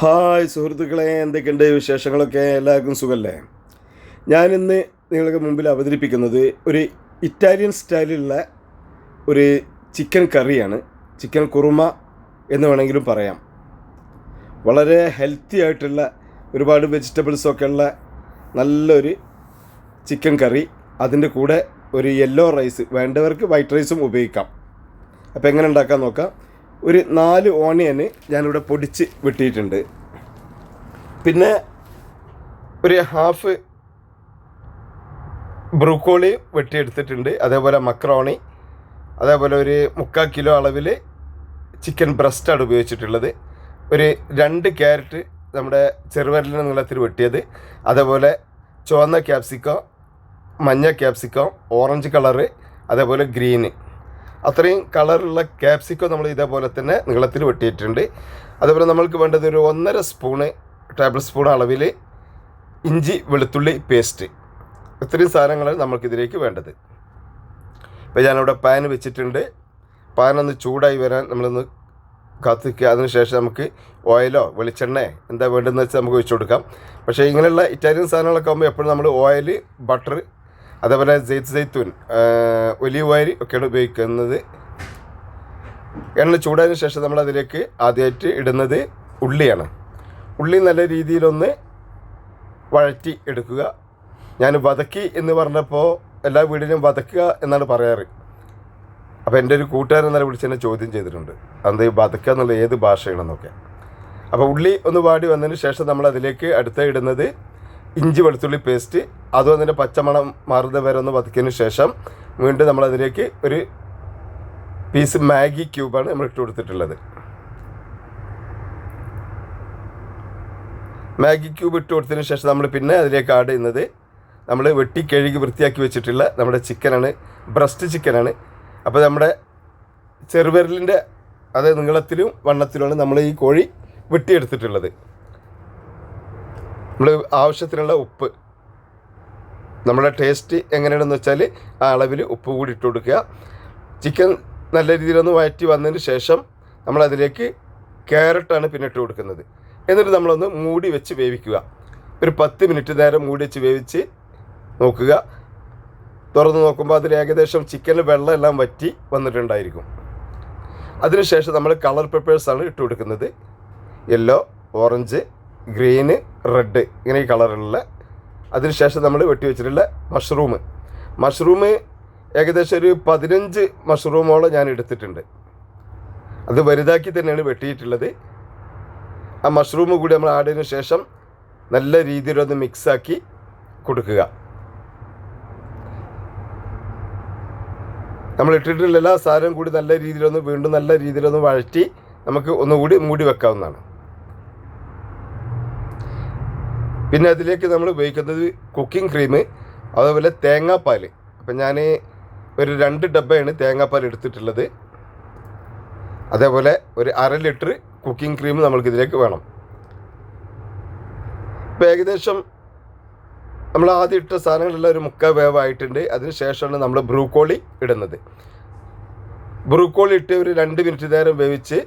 Hi സുഹൃത്തുക്കളെ എന്തൊക്കെയുണ്ട് വിശേഷങ്ങളൊക്കെ? എല്ലാവർക്കും സുഖമല്ലേ ഞാനിന്ന് നിങ്ങൾക്ക് മുമ്പിൽ അവതരിപ്പിക്കുന്നത് ഒരു ഇറ്റാലിയൻ സ്റ്റൈലിലുള്ള ഒരു ചിക്കൻ കറിയാണ്. ചിക്കൻ കുറുമ എന്ന് വേണമെങ്കിലും പറയാം. വളരെ ഹെൽത്തി ആയിട്ടുള്ള ഒരുപാട് വെജിറ്റബിൾസൊക്കെ ഉള്ള നല്ലൊരു ചിക്കൻ കറി. അതിന്റെ കൂടെ ഒരു യെല്ലോ റൈസ് വേണ്ടവർക്ക് വൈറ്റ് റൈസും ഉപയോഗിക്കാം. അപ്പോൾ എങ്ങനെ ഉണ്ടാക്കാൻ നോക്കാം? ഒരു നാല് ഓണിയന് ഞാനിവിടെ പൊടിച്ച് വെട്ടിയിട്ടുണ്ട്. പിന്നെ ഒരു ഹാഫ് ബ്രൂക്കോളി വെട്ടിയെടുത്തിട്ടുണ്ട്. അതേപോലെ മക്രോണി അതേപോലെ ഒരു മുക്കാൽ കിലോ അളവിൽ ചിക്കൻ ബ്രസ്റ്റാണ് ഉപയോഗിച്ചിട്ടുള്ളത്. ഒരു രണ്ട് ക്യാരറ്റ് നമ്മുടെ ചെറുവരലിന്റെ നീളത്തിൽ വെട്ടിയത്. അതേപോലെ ചുവന്ന ക്യാപ്സിക്കോ മഞ്ഞ ക്യാപ്സിക്കോ ഓറഞ്ച് കളറ് അതേപോലെ ഗ്രീന്. അത്രയും കളറുള്ള ക്യാപ്സിക്കോ നമ്മൾ ഇതേപോലെ തന്നെ നീളത്തിൽ വെട്ടിയിട്ടുണ്ട്. അതേപോലെ നമ്മൾക്ക് വേണ്ടത് ഒരു ഒന്നര സ്പൂണ് ടേബിൾ സ്പൂൺ അളവിൽ ഇഞ്ചി വെളുത്തുള്ളി പേസ്റ്റ്. ഇത്രയും സാധനങ്ങളാണ് നമ്മൾക്കിതിലേക്ക് വേണ്ടത്. ഇപ്പോൾ ഞാനിവിടെ പാൻ വെച്ചിട്ടുണ്ട്. പാൻ ഒന്ന് ചൂടായി വരാൻ നമ്മളൊന്ന് കാത്തിക്കുക അതിനുശേഷം നമുക്ക് ഓയിലോ വെളിച്ചെണ്ണ എന്താ വേണ്ടതെന്ന് വെച്ചാൽ നമുക്ക് ഒഴിച്ചു കൊടുക്കാം. പക്ഷേ ഇങ്ങനെയുള്ള ഇറ്റാലിയൻ സാധനങ്ങളൊക്കെ ആകുമ്പോൾ എപ്പോഴും നമ്മൾ ഓയിൽ ബട്ടർ അതേപോലെ ജെയ്ത്ത് ജെയ്ത്തൂൻ വലിയ ഓയിൽ ഒക്കെയാണ് ഉപയോഗിക്കുന്നത്. എണ്ണ ചൂടായതിനു ശേഷം നമ്മൾ അതിലേക്ക് ആദ്യമായിട്ട് ഇടുന്നത് ഉള്ളിയാണ്. ഉള്ളി നല്ല രീതിയിലൊന്ന് വഴറ്റി എടുക്കുക. ഞാൻ വതക്കി എന്ന് പറഞ്ഞപ്പോൾ എല്ലാ വീടിനും വതക്കുക എന്നാണ് പറയാറ്. അപ്പോൾ എന്റെ ഒരു കൂട്ടുകാരൻ ഇന്നലെ വിളിച്ച് എന്നെ ചോദ്യം ചെയ്തിട്ടുണ്ട്. അത് വതക്കുക എന്നുള്ള ഏത് ഭാഷയാണെന്നൊക്കെ. അപ്പോൾ ഉള്ളി ഒന്ന് വാടി വന്നതിന് ശേഷം നമ്മൾ അതിലേക്ക് അടുത്ത ഇടുന്നത് ഇഞ്ചി വെളുത്തുള്ളി പേസ്റ്റ് അതും അതിന്റെ പച്ചമണം മാറുന്ന വരെ ഒന്ന് വതക്കിയതിന് ശേഷം വീണ്ടും നമ്മൾ അതിലേക്ക് ഒരു പീസ് മാഗി ക്യൂബാണ് നമ്മൾ ഇട്ട് കൊടുത്തിട്ടുള്ളത്. മാഗി ക്യൂബ് ഇട്ട് കൊടുത്തതിന് ശേഷം നമ്മൾ പിന്നെ അതിലേക്ക് ആഡ് ചെയ്യുന്നത് നമ്മൾ വെട്ടി കഴുകി വൃത്തിയാക്കി വെച്ചിട്ടുള്ള നമ്മുടെ ചിക്കനാണ് ബ്രസ്റ്റ് ചിക്കനാണ് അപ്പോൾ നമ്മുടെ ചെറുവിരലിന്റെ അതായത് നീളത്തിലും വണ്ണത്തിലുമാണ് നമ്മൾ ഈ കോഴി വെട്ടിയെടുത്തിട്ടുള്ളത്. നമ്മൾ ആവശ്യത്തിനുള്ള ഉപ്പ്. നമ്മുടെ ടേസ്റ്റ് എങ്ങനെയാണെന്ന് വെച്ചാൽ ആ അളവിൽ ഉപ്പ് കൂടി ഇട്ട് കൊടുക്കുക. ചിക്കൻ നല്ല രീതിയിലൊന്ന് വഴറ്റി വന്നതിന് ശേഷം നമ്മളതിലേക്ക് ക്യാരറ്റാണ് പിന്നെ ഇട്ട് കൊടുക്കുന്നത്. എന്നിട്ട് നമ്മളൊന്ന് മൂടി വെച്ച് വേവിക്കുക. ഒരു പത്ത് മിനിറ്റ് നേരം മൂടി വെച്ച് വേവിച്ച് നോക്കുക. തുറന്ന് നോക്കുമ്പോൾ അതിൽ ഏകദേശം ചിക്കനിൽ വെള്ളമെല്ലാം വറ്റി വന്നിട്ടുണ്ടായിരിക്കും. അതിനുശേഷം നമ്മൾ കളർ പെപ്പേഴ്സാണ് ഇട്ട് കൊടുക്കുന്നത്. യെല്ലോ ഓറഞ്ച് ഗ്രീന് റെഡ് ഇങ്ങനെ ഈ കളറുള്ള അതിനുശേഷം നമ്മൾ വെട്ടി വെച്ചിട്ടുള്ള മഷ്റൂം മഷ്റൂം ഏകദേശം ഒരു പതിനഞ്ച് മഷ്റൂമോളം ഞാൻ എടുത്തിട്ടുണ്ട്. അത് വലുതാക്കി തന്നെയാണ് വെട്ടിയിട്ടുള്ളത്. ആ മഷ്റൂം കൂടി നമ്മൾ ചെയ്തതിന് ശേഷം നല്ല രീതിയിലൊന്ന് മിക്സാക്കി കൊടുക്കുക. നമ്മൾ ഇട്ടിട്ടുള്ള എല്ലാ സാധനവും കൂടി നല്ല രീതിയിലൊന്ന് വീണ്ടും നല്ല രീതിയിലൊന്ന് വഴറ്റി നമുക്ക് ഒന്നുകൂടി മൂടി വെക്കാവുന്നതാണ്. പിന്നെ അതിലേക്ക് നമ്മൾ ഉപയോഗിക്കുന്നത് കുക്കിംഗ് ക്രീം അതേപോലെ തേങ്ങാപ്പാൽ അപ്പം ഞാൻ ഒരു രണ്ട് ഡബ്ബയാണ് തേങ്ങാപ്പാൽ എടുത്തിട്ടുള്ളത്. അതേപോലെ ഒരു അര ലിറ്റർ കുക്കിംഗ് ക്രീം നമ്മൾക്കിതിലേക്ക് വേണം. ഇപ്പോൾ ഏകദേശം നമ്മൾ ആദ്യം ഇട്ട സാധനങ്ങളെല്ലാം ഒരു മുക്ക വേവായിട്ടുണ്ട്. അതിന് ശേഷമാണ് നമ്മൾ ബ്രൂക്കോളി ഇടുന്നത്. ബ്രൂക്കോളി ഇട്ട് ഒരു രണ്ട് മിനിറ്റ് നേരം വേവിച്ച്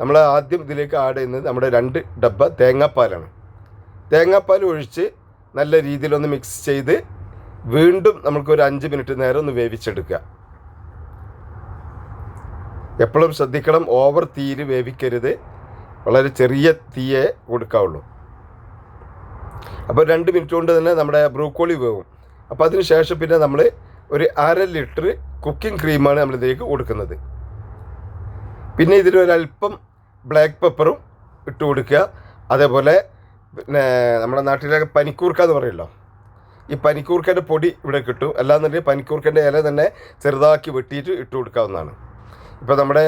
നമ്മൾ ആദ്യം ഇതിലേക്ക് ആഡ് ചെയ്യുന്നത് നമ്മുടെ രണ്ട് ഡബ്ബ തേങ്ങാപ്പാലാണ്. തേങ്ങാപ്പാൽ ഒഴിച്ച് നല്ല രീതിയിലൊന്ന് മിക്സ് ചെയ്ത് വീണ്ടും നമുക്കൊരു അഞ്ച് മിനിറ്റ് നേരം ഒന്ന് വേവിച്ചെടുക്കുക. എപ്പോഴും ശ്രദ്ധിക്കണം ഓവർ തീര് വേവിക്കരുത്. വളരെ ചെറിയ തീയെ കൊടുക്കാവുള്ളൂ. അപ്പോൾ രണ്ട് മിനിറ്റ് കൊണ്ട് തന്നെ നമ്മുടെ ബ്രൂക്കോളി വേവും. അപ്പോൾ അതിന് ശേഷം പിന്നെ നമ്മൾ ഒരു അര ലിറ്റർ കുക്കിംഗ് ക്രീമാണ് നമ്മളിതിലേക്ക് കൊടുക്കുന്നത്. പിന്നെ ഇതിലൊരല്പം ബ്ലാക്ക് പെപ്പറും ഇട്ട് കൊടുക്കുക. അതേപോലെ പിന്നെ നമ്മുടെ നാട്ടിലെ പനിക്കൂർക്ക എന്ന് പറയുമല്ലോ ഈ പനിക്കൂർക്കന്റെ പൊടി ഇവിടെ കിട്ടും. അല്ലാന്നുണ്ടെങ്കിൽ പനിക്കൂർക്കന്റെ ഇല തന്നെ ചെറുതാക്കി വെട്ടിയിട്ട് ഇട്ട് കൊടുക്കാവുന്നതാണ്. ഇപ്പോൾ നമ്മുടെ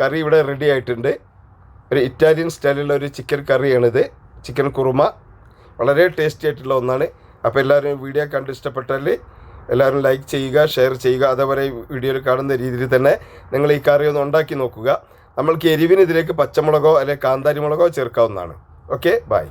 കറി ഇവിടെ റെഡി ആയിട്ടുണ്ട്. ഒരു ഇറ്റാലിയൻ സ്റ്റൈലിലുള്ള ഒരു ചിക്കൻ കറിയാണിത്. ചിക്കൻ കുറുമ. വളരെ ടേസ്റ്റി ആയിട്ടുള്ള ഒന്നാണ്. അപ്പോൾ എല്ലാവരും വീഡിയോ കണ്ട് ഇഷ്ടപ്പെട്ടാൽ എല്ലാവരും ലൈക്ക് ചെയ്യുക ഷെയർ ചെയ്യുക. അതേപോലെ വീഡിയോയിൽ കാണുന്ന രീതിയിൽ തന്നെ നിങ്ങൾ ഈ കറി ഒന്ന് ഉണ്ടാക്കി നോക്കുക. നമ്മൾക്ക് എരിവിന് ഇതിലേക്ക് പച്ചമുളകോ അല്ലെങ്കിൽ കാന്താരി മുളകോ ചേർക്കാവുന്നതാണ്. Okay bye